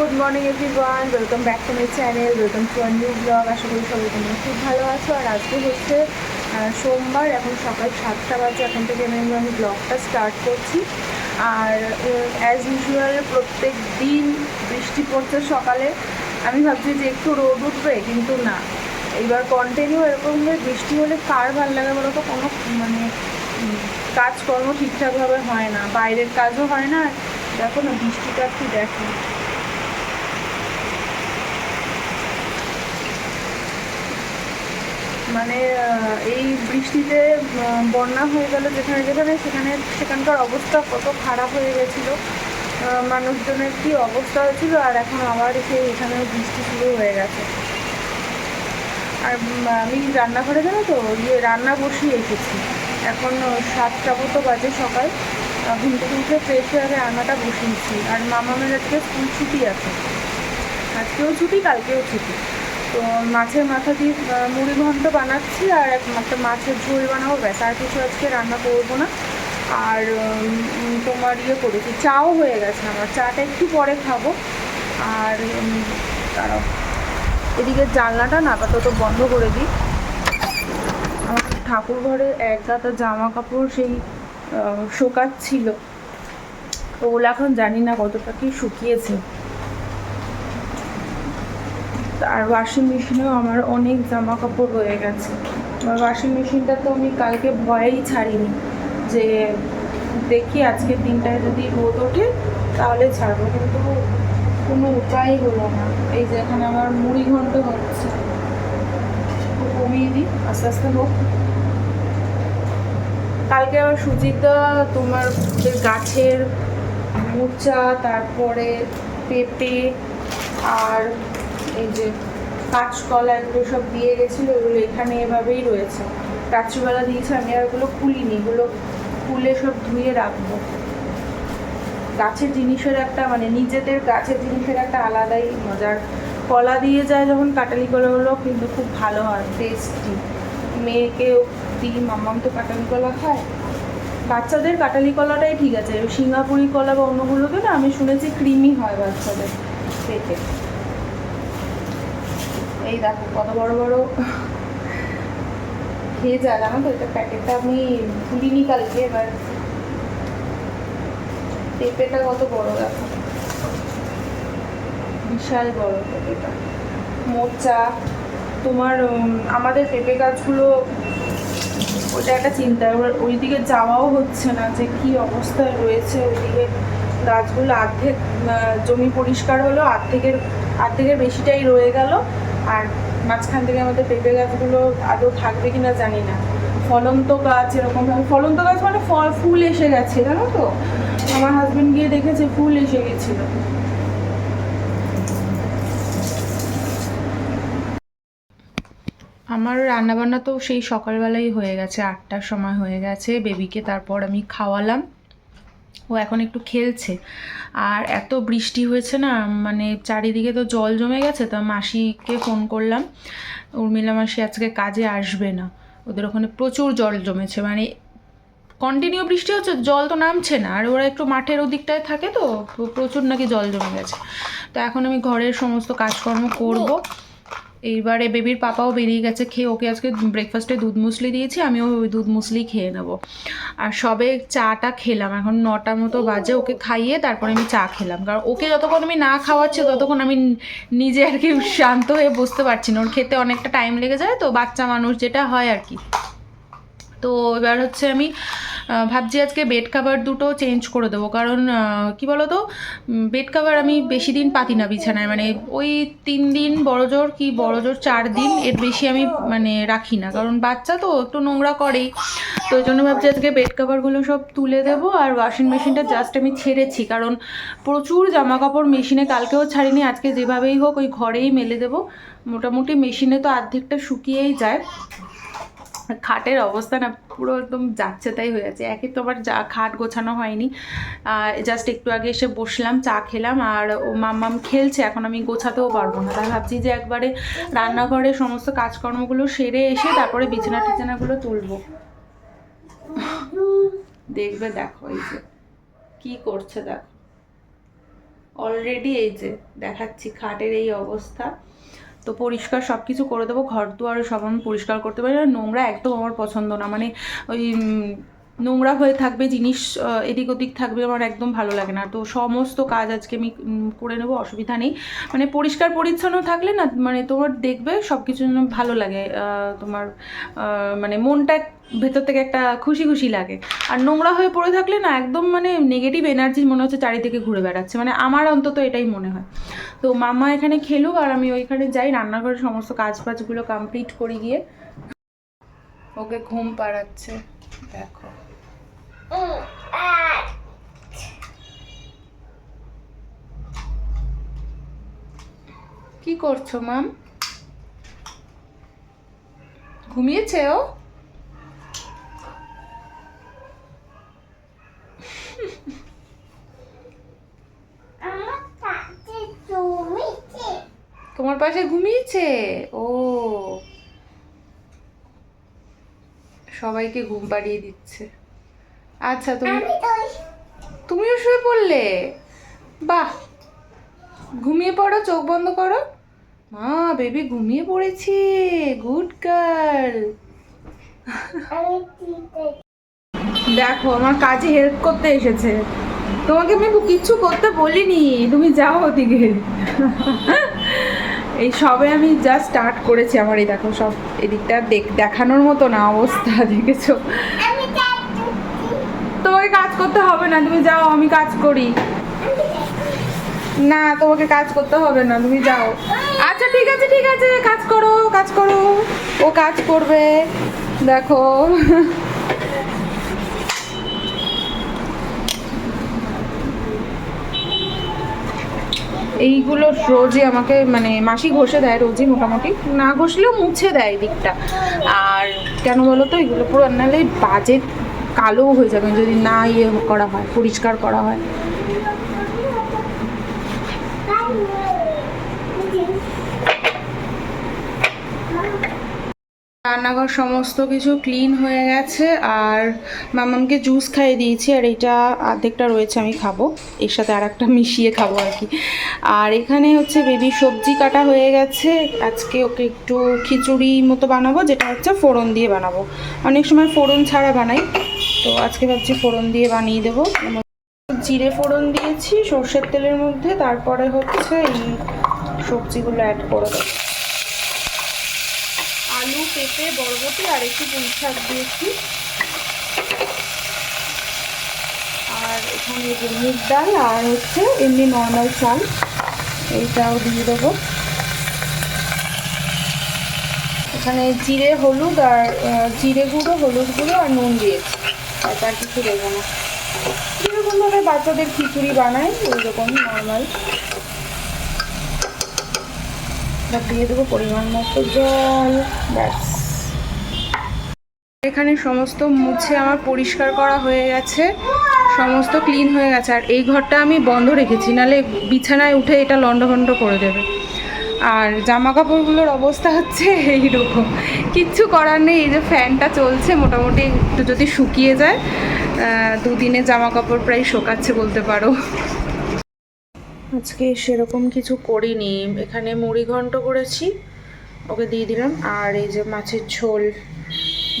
Good morning everyone welcome back to my channel welcome to our new blog আশা করি সবাই তোমরা খুব ভালো আছো। আর আজকে হচ্ছে সোমবার এখন সকাল সাতটা বাজে এখন থেকে আমি আমি ব্লগটা স্টার্ট করছি। আর অ্যাজ ইউজুয়াল প্রত্যেক দিন বৃষ্টি পড়ছে সকালে। আমি ভাবছি যে একটু রোদ উঠবে, কিন্তু না। এবার কন্টিনিউ এরকমভাবে বৃষ্টি হলে কার ভালো লাগে বলো তো? কোনো মানে কাজকর্ম ঠিকঠাকভাবে হয় না। বাইরের কাজও হয় না। দেখো না, বৃষ্টিটা একটু দেখো। মানে এই বৃষ্টিতে বন্যা হয়ে গেল যেখানে যেখানে, সেখানে সেখানকার অবস্থা কত খারাপ হয়ে গেছিল। মানুষজনের কি অবস্থা হয়েছিল আর এখন আবার সেই এখানে বৃষ্টি শুরু হয়ে গেছে। আর আমি রান্নাঘরে জানো তো ইয়ে রান্না বসিয়ে এসেছি। এখন সাতটা মতো বাজে সকাল। ঘুম থেকে ফ্রেশ হয়ে রান্নাটা বসিয়েছি। আর মামামের আজকে স্কুল ছুটি আছে। আজকেও ছুটি, কালকেও ছুটি। তো মাছের মাথা দিয়ে মুড়ি ঘন্ট বানাচ্ছি আর এক একটা মাছের ঝোল বানাবো। ব্যাস, আর কিছু আজকে রান্না করব না। আর তোমার ইয়ে করেছি, চাও হয়ে গেছে আমার। চাটা একটু পরে খাব। আর দাঁড়াও। এদিকে জানলাটা না আপাতত বন্ধ করে দিই। আমার ঠাকুর ঘরে এক গাদা জামা কাপড় সেই শোকাচ্ছিল। ওগুলো এখন জানি না কতটা কি শুকিয়েছে। আর ওয়াশিং মেশিনেও আমার অনেক জামা কাপড় রয়ে গেছে। আমার ওয়াশিং মেশিনটা তো আমি কালকে ভয়েই ছাড়িনি যে দেখি আজকের দিনটায় যদি রোদ ওঠে তাহলে ছাড়বো, কিন্তু কোনো উপায় হলো না। এই যে এখানে আমার মুড়ি ঘন্ট হচ্ছে। কমিয়ে দিই, আস্তে আস্তে হোক। কালকে আবার সুজিতা তোমার গাছের মোচা, তারপরে পেঁপে, আর যে কাঁচকলা এগুলো সব দিয়ে গেছিল, এগুলো এখানে এভাবেই রয়েছে। রাত্রিবেলা দিয়েছে, আমি আর ওগুলো খুলিনি, এগুলো খুলে সব ধুয়ে রাখব। গাছের জিনিসের একটা মানে নিজেদের গাছের জিনিসের একটা আলাদাই মজার। কলা দিয়ে যায় যখন কাটালি কলাগুলো, কিন্তু খুব ভালো হয় টেস্টি মেয়েকেও দিই মাম্মাম তো কাটালি কলা খায়। বাচ্চাদের কাটালি কলাটাই ঠিক আছে সিঙ্গাপুরি কলা বা অন্যগুলোকে না, আমি শুনেছি ক্রিমি হয় বাচ্চাদের পেটে এই দেখো, কত বড় বড় খেয়ে যা জানো তো? এটা প্যাকেটটা আমি খুলিনি কালকে, এবার পেঁপেটা কত বড়, দেখো। বিশাল বড় পেঁপেটা। মোচা তোমার আমাদের পেঁপে গাছগুলো, ওটা একটা চিন্তা, এবার ওইদিকে যাওয়াও হচ্ছে না যে কি অবস্থায় রয়েছে ওইদিকে। গাছগুলো অর্ধেক জমি পরিষ্কার হলো অর্ধেকের অর্ধেকের বেশিটাই রয়ে গেল। আর মাঝখান থেকে আমাদের পেঁপে গাছগুলো আদৌ থাকবে কিনা জানি না। ফলন্ত গাছ এরকম ফলন্ত গাছ মানে ফল, ফুল এসে গেছে, জানো তো? আমার হাজবেন্ড গিয়ে দেখেছে ফুল এসে গেছিল। আমার রান্নাবান্না তো সেই সকালবেলাই হয়ে গেছে, আটটার সময় হয়ে গেছে। বেবিকে তারপর আমি খাওয়ালাম। ও এখন একটু খেলছে। আর এত বৃষ্টি হয়েছে না মানে চারিদিকে তো জল জমে গেছে, তো মাসিকে ফোন করলাম। উর্মিলা মাসি আজকে কাজে আসবে না, ওদের ওখানে প্রচুর জল জমেছে মানে কন্টিনিউ বৃষ্টি হচ্ছে, জল তো নামছে না, আর ওরা একটু মাঠের ওদিকটায় থাকে তো প্রচুর নাকি জল জমে গেছে। তো এখন আমি ঘরের সমস্ত কাজকর্ম করব। এইবারে বেবির পাপাও বেরিয়ে গেছে, খেয়ে ওকে আজকে ব্রেকফাস্টে দুধ মুসলি দিয়েছি, আমিও ওই দুধ মুসলি খেয়ে নেব। আর সবে চাটা খেলাম, এখন নটা মতো বাজে, ওকে খাইয়ে তারপরে আমি চা খেলাম। কারণ ওকে যতক্ষণ আমি না খাওয়াচ্ছি, ততক্ষণ আমি নিজে আর কি শান্ত হয়ে বসতে পারছি না। ওর খেতে অনেকটা টাইম লেগে যায় তো, বাচ্চা মানুষ যেটা হয় আর কি। তো এবার হচ্ছে আমি ভাবছি আজকে বেড কাভার দুটো চেঞ্জ করে দেবো। কারণ কি বলো তো বেড কাভার আমি বেশি দিন পাতি না বিছানায়। মানে ওই তিন দিন বড় জোর কি বড় জোর চার দিন এর বেশি আমি মানে রাখি না। কারণ বাচ্চা তো, একটু নোংরা করেই। তো ওই জন্য ভাবছি আজকে বেড কাভারগুলো সব তুলে দেবো আর ওয়াশিং মেশিনটা জাস্ট আমি ছেড়েছি। কারণ প্রচুর জামা কাপড় মেশিনে কালকেও ছাড়িনি, আজকে যেভাবেই হোক ওই ঘরেই মেলে দেবো। মোটামুটি মেশিনে তো অর্ধেকটা শুকিয়েই যায়। খাটের অবস্থা না, পুরো একদম যাচ্ছে তাই হয়ে যাচ্ছে। একে তো আবার যা খাট গোছানো হয়নি। জাস্ট একটু আগে এসে বসলাম, চা খেলাম আর ও মাম্মাম খেলছে, এখন আমি গোছাতেও পারব না। তাই ভাবছি যে একবারে রান্নাঘরে সমস্ত কাজকর্মগুলো সেরে এসে তারপরে বিছানা টিছানাগুলো তুলবো। দেখবে দেখো এই যে, কি করছে দেখো। অলরেডি এই যে দেখাচ্ছি খাটের এই অবস্থা। তো পরিষ্কার সব কিছু করে দেবো, ঘর দুয়ারও সব আমি পরিষ্কার করতে পারি। আর নোংরা একদম আমার পছন্দ না মানে ওই নোংরা হয়ে থাকবে, জিনিস এদিক ওদিক থাকবে আমার একদম ভালো লাগে না। তো সমস্ত কাজ আজকে আমি করে নেব, অসুবিধা নেই। মানে পরিষ্কার পরিচ্ছন্ন থাকলে না মানে তোমার দেখবে সব কিছু ভালো লাগে তোমার মানে মনটা ভেতর থেকে একটা খুশি খুশি লাগে। আর নোংরা হয়ে পড়ে থাকলে না একদম মানে নেগেটিভ এনার্জি মনে হচ্ছে চারিদিকে ঘুরে বেড়াচ্ছে। মানে আমার অন্তত এটাই মনে হয়। তো মামা এখানে খেলুক আর আমি ওইখানে যাই রান্নাঘরের সমস্ত কাজ বাজগুলো কমপ্লিট করে গিয়ে। ওকে ঘুম পাড়াচ্ছে, দেখো। কি করছ মাম ঘুমিয়েছে ও তোমার পাশে ঘুমিয়েছে? ও। সবাইকে ঘুম পাড়িয়ে দিচ্ছে। আচ্ছা তুমি তুমিও শুয়ে পড়লে? বাহ! ঘুমিয়ে পড়ো চোখ বন্ধ করো। মা বেবি ঘুমিয়ে পড়েছে। Good girl. দেখো আমার কাজে হেল্প করতে এসেছে। তোমাকে আমি কিচ্ছু করতে বলিনি। তুমি যাও ওদিকে। এই সবে আমি যা স্টার্ট করেছি আমার এই দেখো সব এদিকটা দেখ দেখানোর মতো না অবস্থা দেখেছ? তোমাকে কাজ করতে হবে না, তুমি যাও, আমি কাজ করি। না, তোমাকে কাজ করতে হবে না, তুমি যাও। আচ্ছা ঠিক আছে ঠিক আছে, কাজ করো কাজ করো। ও কাজ করবে, দেখো। এইগুলো রোজই আমাকে মানে মাসি ঘষে দেয় রোজই মোটামুটি। না ঘষলেও মুছে দেয় দিকটা। আর কেন বলো তো, এগুলো পুরো নাহলে বাজে কালো হয়ে যাবে, যদি না ইয়ে করা হয়, পরিষ্কার করা হয়। রান্নাঘর সমস্ত কিছু ক্লিন হয়ে গেছে, আর মামামকে জুস খাইয়ে দিয়েছি, আর এটা অর্ধেকটা রয়েছে, আমি খাব। এর সাথে আর একটা মিশিয়ে খাব আর কি। আর এখানে হচ্ছে বেবি সবজি কাটা হয়ে গেছে। আজকে ওকে একটু খিচুড়ি মতো বানাবো, যেটা হচ্ছে ফোড়ন দিয়ে বানাবো। অনেক সময় ফোড়ন ছাড়া বানাই। তো আজকে ভাবছি ফোড়ন দিয়ে বানিয়ে দেবো। জিরে ফোড়ন দিয়েছি সর্ষের তেলের মধ্যে, তারপরে হচ্ছে এই সবজিগুলো অ্যাড করে দেবো। আলু, পেঁপে, বরবটি আর একটু পুঁই শাক দিয়েছি। আর এখানে মুগ ডাল আর হচ্ছে এমনি নর্মাল চাল, এইটাও দিয়ে দেবো। এখানে জিরে, হলুদ আর জিরে গুঁড়ো, হলুদ গুঁড়ো আর নুন দিয়েছি। আর তার কিছু দেবো না। যেরকমভাবে বাচ্চাদের খিচুড়ি বানায় ওই রকম নর্মাল দিয়ে দেবো পরিমাণ মতো জল, ব্যাস। এখানে সমস্ত মুছে আমার পরিষ্কার করা হয়ে গেছে। সমস্ত ক্লিন হয়ে গেছে। আর এই ঘরটা আমি বন্ধ রেখেছি, নালে বিছানায় উঠে এটা লন্ডভন্ড করে দেবে। আর জামা কাপড়গুলোর অবস্থা হচ্ছে এইরকম। কিচ্ছু করার নেই এই যে ফ্যানটা চলছে মোটামুটি একটু যদি শুকিয়ে যায় দুদিনে জামা কাপড় প্রায় শোকাচ্ছে বলতে পারো। আজকে সেরকম কিছু করিনি। এখানে মুড়ি ঘন্ট করেছি ওকে দিয়ে দিলাম। আর এই যে মাছের ঝোল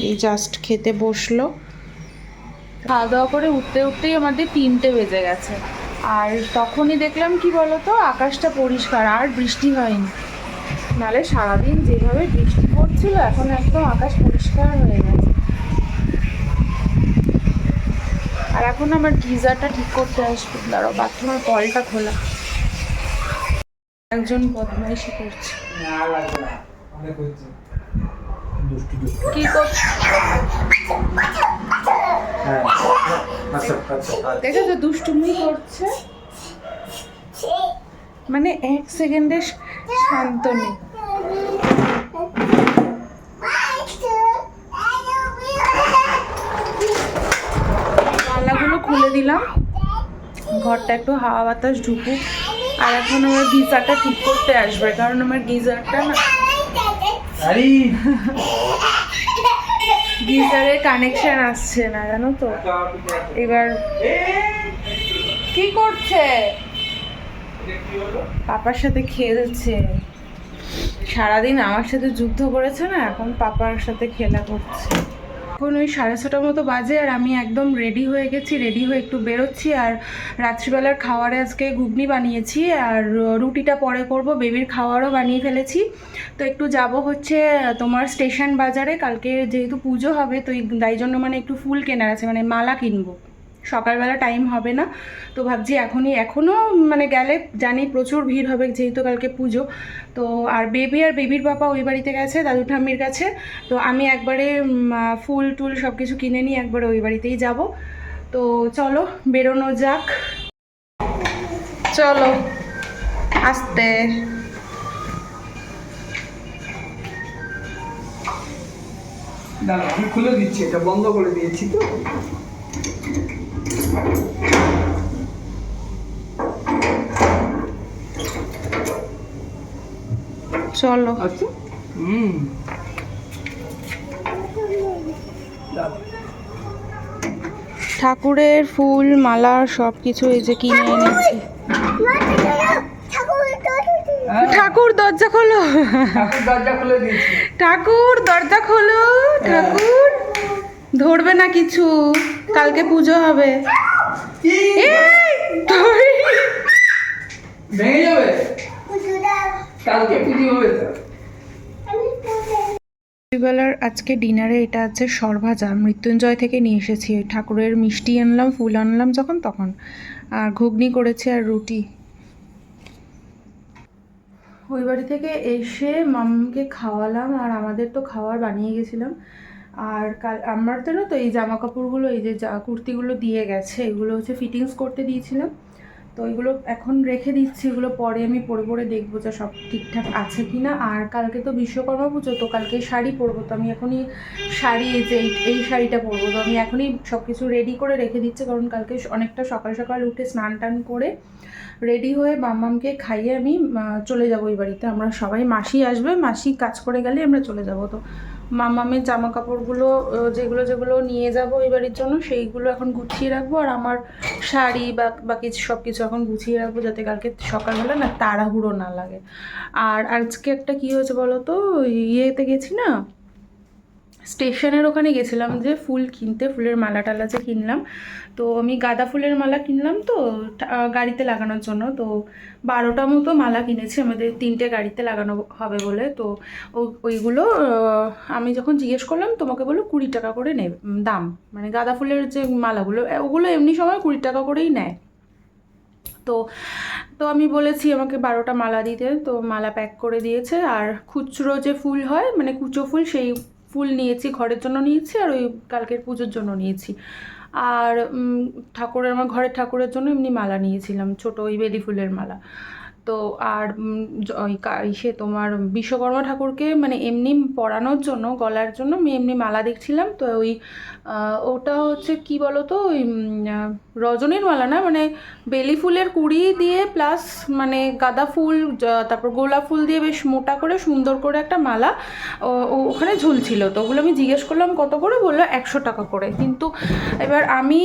এই জাস্ট খেতে বসল। খাওয়া দাওয়া করে উঠতে উঠতেই আমাদের তিনটে বেজে গেছে। আর তখনই দেখলাম কি বলতো আকাশটা পরিষ্কার আর বৃষ্টি হয়নি। নালে সারাদিন যেভাবে বৃষ্টি পড়ছিল এখন একদম আকাশ পরিষ্কার হয়ে গেছে। আর এখন আমার গিজারটা ঠিক করতে আসবে। দাঁড়াও বাথরুমের কলটা খোলা। একজন বদমাইশি করছে। কি করছে? হ্যাঁ। আচ্ছা আচ্ছা। দেখো তো দুষ্টুমি করছে। মানে এক সেকেন্ডে শান্ত নেই জানলাগুলো খুলে দিলাম। ঘরটা একটু হাওয়া বাতাস ঢুকুক। আর এখন আমার গিজারটা ঠিক করতে আসবে কারণ আমার গিজারটা না গিজারের কানেকশন আসছে না, জানো তো? এবার কি করছে? পাপার সাথে খেলছে। সারাদিন আমার সাথে যুদ্ধ করেছে না, এখন পাপার সাথে খেলা করছে। এখন ওই সাড়ে ছটার মতো বাজে আর আমি একদম রেডি হয়ে গেছি রেডি হয়ে একটু বেরোচ্ছি আর রাত্রিবেলার খাওয়ারে আজকে ঘুগনি বানিয়েছি আর রুটিটা পরে করব, বেবির খাওয়ারও বানিয়ে ফেলেছি। তো একটু যাব হচ্ছে তোমার স্টেশন বাজারে, কালকে যেহেতু পুজো হবে, তো তাই জন্য মানে একটু ফুল কেনার আছে মানে মালা কিনবো। সকালবেলা টাইম হবে না। তো ভাবছি এখনই, এখনও মানে গেলে জানি প্রচুর ভিড় হবে যেহেতু কালকে পুজো। তো আর বেবি আর বেবির পাপা ওই বাড়িতে গেছে, দাদু ঠাম্মির কাছে। তো আমি একবারে ফুল টুল সব কিছু কিনে নিয়ে একবারে ওই বাড়িতেই যাব। তো চলো, বেরোনো যাক। চলো, আসতে। দাঁড়া আমি খুলে দিচ্ছি, এটা বন্ধ করে দিয়েছি তো। চলো। আচ্ছা। হুম। ঠাকুরের ফুল মালা সব কিছু এই যে কিনে এনেছি। ঠাকুর দরজা খোলো। ঠাকুর দরজা খুলে। ঠাকুর দরজা খোলো ঠাকুর। ধরবে না কিছু। কালকে পুজো হবে। এই, ভেঙে যাবে? কালকে পুজো হবে তো। রাত্রিবেলার আজকে ডিনারে এটা আছে সরভাজা মৃত্যুঞ্জয় থেকে নিয়ে এসেছি। ঠাকুরের মিষ্টি আনলাম ফুল আনলাম যখন তখন। আর ঘুগনি করেছে আর রুটি। ওই বাড়ি থেকে এসে মামকে খাওয়ালাম আর আমাদের তো খাবার বানিয়ে গেছিলাম। আর কাল আমার তো না তো এই জামা কাপড়গুলো এই যে যা কুর্তিগুলো দিয়ে গেছে, এগুলো হচ্ছে ফিটিংস করতে দিয়েছিলাম। তো এগুলো এখন রেখে দিচ্ছি, এগুলো পরে আমি পরে পরে দেখব যে সব ঠিকঠাক আছে কি না আর কালকে তো বিশ্বকর্মা পুজো, তো কালকে শাড়ি পরবো, তো আমি এখনই শাড়ি, এই যে এই- শাড়িটা পরবো। তো আমি এখনই সব কিছু রেডি করে রেখে দিচ্ছি, কারণ কালকে অনেকটা সকাল সকাল উঠে স্নান টান করে রেডি হয়ে মাম্মামকে খাইয়ে আমি চলে যাব এই বাড়িতে। আমরা সবাই মাসি আসবে, মাসি কাজ করে গেলে আমরা চলে যাব। তো মামামের জামা কাপড়গুলো যেগুলো যেগুলো নিয়ে যাব এই বাড়ির জন্য, সেইগুলো এখন গুছিয়ে রাখব, আর আমার শাড়ি বা বাকি সব কিছু এখন গুছিয়ে রাখব যাতে কালকে সকালবেলা না তাড়াহুড়ো না লাগে। আর আজকে একটা কি হয়েছে বলো তো ইয়েতে গেছি না? স্টেশনের ওখানে গেছিলাম যে ফুল কিনতে, ফুলের মালা টালা যে কিনলাম। তো আমি গাঁদা ফুলের মালা কিনলাম তো গাড়িতে লাগানোর জন্য। তো বারোটা মতো মালা কিনেছি, আমাদের তিনটে গাড়িতে লাগানো হবে বলে। তো ওইগুলো আমি যখন জিজ্ঞেস করলাম, তোমাকে বলো কুড়ি টাকা করে নেব দাম। মানে গাঁদা ফুলের যে মালাগুলো ওগুলো এমনি সময় কুড়ি টাকা করেই নেয়। তো তো আমি বলেছি, আমাকে বারোটা মালা দিতে। তো মালা প্যাক করে দিয়েছে। আর খুচরো যে ফুল হয় মানে কুচো ফুল, সেই ফুল নিয়েছি, ঘরের জন্য নিয়েছি আর ওই কালকের পুজোর জন্য নিয়েছি। আর ঠাকুরের, আমার ঘরের ঠাকুরের জন্য এমনি মালা নিয়েছিলাম, ছোটো ওই বেলি ফুলের মালা। তো আর ইসে তোমার বিশ্বকর্মা ঠাকুরকে মানে এমনি পরানোর জন্য, গলার জন্য, আমি এমনি মালা দেখছিলাম। তো ওই ওটা হচ্ছে কি বলো তো ওই রজনীর মালা না? মানে বেলি ফুলের কুড়ি দিয়ে প্লাস মানে গাঁদা ফুল তারপর গোলাপ ফুল দিয়ে বেশ মোটা করে সুন্দর করে একটা মালা ওখানে ঝুলছিল। তো ওগুলো আমি জিজ্ঞেস করলাম, কত করে? বলল, একশো টাকা করে। কিন্তু এবার আমি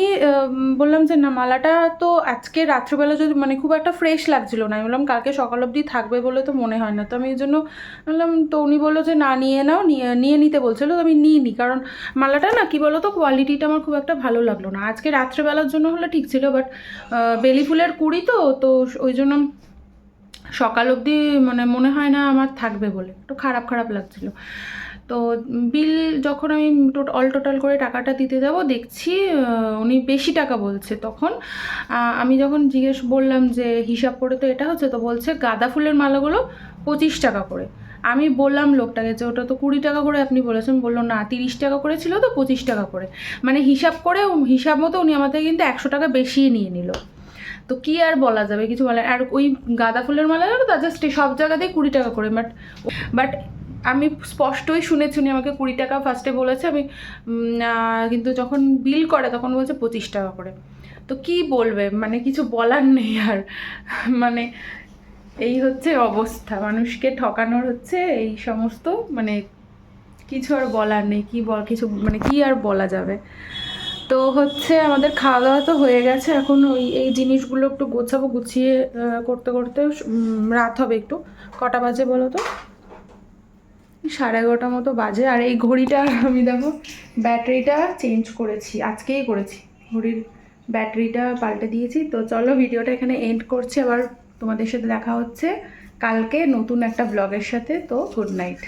বললাম যে, না, মালাটা তো আজকে রাত্রিবেলা যদি মানে খুব একটা ফ্রেশ লাগছিল না। আমি বললাম কালকে সকাল অবধি থাকবে বলে তো মনে হয় না। তো আমি এই জন্য বললাম তো উনি বলল যে, না, নিয়ে নাও, নিয়ে নিয়ে নিতে বলছিল, তো আমি নিই নি। কারণ মালাটা না, কি বলো তো কোয়ালিটিটা আমার খুব একটা ভালো লাগল না। আজকে রাত্রেবেলার জন্য হলে ঠিক ছিল বাট বেলি ফুলের কুড়ি তো তো ওই জন্য সকাল অবধি মানে মনে হয় না আমার থাকবে বলে। একটু খারাপ খারাপ লাগছিল। তো বিল যখন আমি অল টোটাল করে টাকাটা দিতে যাব, দেখছি উনি বেশি টাকা বলছে তখন। আমি যখন জিজ্ঞেস বললাম যে হিসাব করে তো এটা হচ্ছে, তো বলছে গাঁদা ফুলের মালাগুলো পঁচিশ টাকা করে। আমি বললাম লোকটাকে যে ওটা তো কুড়ি টাকা করে আপনি বলেছেন, বলল না, তিরিশ টাকা করে ছিল তো পঁচিশ টাকা করে। মানে হিসাব করে হিসাব মতো উনি থেকে কিন্তু একশো টাকা বেশি নিয়ে নিল। তো কি আর বলা যাবে, কিছু বলার, আর ওই গাঁদা ফুলের মালা জানো তো জাস্ট সব জায়গাতেই কুড়ি টাকা করে বাট বাট আমি স্পষ্টই শুনেছি, উনি আমাকে কুড়ি টাকা ফার্স্টে বলেছে, আমি কিন্তু যখন বিল করে তখন বলছে পঁচিশ টাকা করে। তো কি বলবে? মানে কিছু বলার নেই আর। মানে এই হচ্ছে অবস্থা। মানুষকে ঠকানোর হচ্ছে এই সমস্ত মানে কিছু আর বলার নেই, কি বল, কিছু মানে কি আর বলা যাবে? তো হচ্ছে আমাদের খাওয়া দাওয়া তো হয়ে গেছে, এখন ওই, এই জিনিসগুলো একটু গোছাবো, গুছিয়ে করতে করতে রাত হবে একটু। কটা বাজে বলো তো? সাড়ে এগারোটা মতো বাজে, আর এই ঘড়িটা আমি দেখো, ব্যাটারিটা চেঞ্জ করেছি, আজকেই করেছি। ঘড়ির ব্যাটারিটা পাল্টে দিয়েছি। তো চলো ভিডিওটা এখানে এন্ড করছি, আবার তোমাদের সাথে দেখা হচ্ছে কালকে নতুন একটা ব্লগের সাথে। তো গুড নাইট